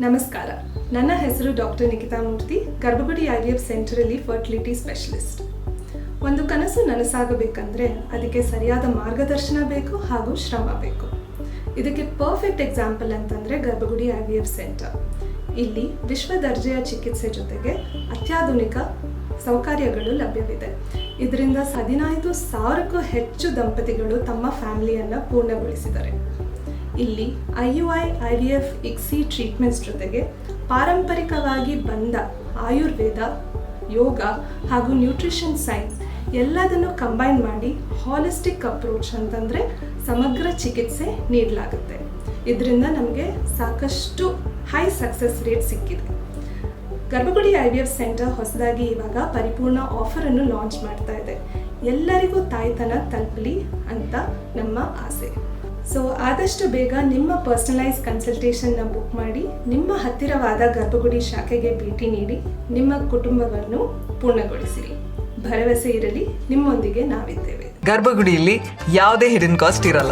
ನಮಸ್ಕಾರ. ನನ್ನ ಹೆಸರು doctor Nikita Murthy, Garbhagudi I V F ಸೆಂಟರಲ್ಲಿ fertility specialist. ಒಂದು ಕನಸು ನನಸಾಗಬೇಕಂದ್ರೆ ಅದಕ್ಕೆ ಸರಿಯಾದ ಮಾರ್ಗದರ್ಶನ ಬೇಕು ಹಾಗೂ ಶ್ರಮ ಬೇಕು. ಇದಕ್ಕೆ ಪರ್ಫೆಕ್ಟ್ ಎಕ್ಸಾಂಪಲ್ ಅಂತಂದರೆ ಗರ್ಭಗುಡಿ ಐ ವಿ ಎಫ್ ಸೆಂಟರ್. ಇಲ್ಲಿ ವಿಶ್ವ ದರ್ಜೆಯ ಚಿಕಿತ್ಸೆ ಜೊತೆಗೆ ಅತ್ಯಾಧುನಿಕ ಸೌಕರ್ಯಗಳು ಲಭ್ಯವಿದೆ. ಇದರಿಂದ ಹದಿನೈದು ಸಾವಿರಕ್ಕೂ ಹೆಚ್ಚು ದಂಪತಿಗಳು ತಮ್ಮ ಫ್ಯಾಮಿಲಿಯನ್ನು ಪೂರ್ಣಗೊಳಿಸಿದ್ದಾರೆ. ಇಲ್ಲಿ I U I I V F, ICSI treatments ಜೊತೆಗೆ ಪಾರಂಪರಿಕವಾಗಿ ಬಂದ ಆಯುರ್ವೇದ, ಯೋಗ ಹಾಗೂ ನ್ಯೂಟ್ರಿಷನ್ ಸೈನ್ಸ್ ಎಲ್ಲದನ್ನು ಕಂಬೈನ್ ಮಾಡಿ ಹಾಲಿಸ್ಟಿಕ್ ಅಪ್ರೋಚ್ ಅಂತಂದರೆ ಸಮಗ್ರ ಚಿಕಿತ್ಸೆ ನೀಡಲಾಗುತ್ತೆ. ಇದರಿಂದ ನಮಗೆ ಸಾಕಷ್ಟು ಹೈ ಸಕ್ಸಸ್ ರೇಟ್ ಸಿಕ್ಕಿದೆ. ಗರ್ಭಗುಡಿ ಐ ವಿ ಎಫ್ ಸೆಂಟರ್ ಹೊಸದಾಗಿ ಇವಾಗ ಪರಿಪೂರ್ಣ ಆಫರನ್ನು ಲಾಂಚ್ ಮಾಡ್ತಾ ಇದೆ. ಎಲ್ಲರಿಗೂ ತಾಯ್ತನ ತಲುಪಲಿ ಅಂತ ನಮ್ಮ ಆಸೆ. ಸೊ ಆದಷ್ಟು ಬೇಗ ನಿಮ್ಮ ಪರ್ಸನಲೈಸ್ ಕನ್ಸಲ್ಟೇಷನ್ನ ಬುಕ್ ಮಾಡಿ, ನಿಮ್ಮ ಹತ್ತಿರವಾದ ಗರ್ಭಗುಡಿ ಶಾಖೆಗೆ ಭೇಟಿ ನೀಡಿ, ನಿಮ್ಮ ಕುಟುಂಬವನ್ನು ಪೂರ್ಣಗೊಳಿಸಿರಿ. ಭರವಸೆ ಇರಲಿ, ನಿಮ್ಮೊಂದಿಗೆ ನಾವಿದ್ದೇವೆ. ಗರ್ಭಗುಡಿಯಲ್ಲಿ ಯಾವುದೇ ಹಿಡನ್ ಕಾಸ್ಟ್ ಇರಲ್ಲ.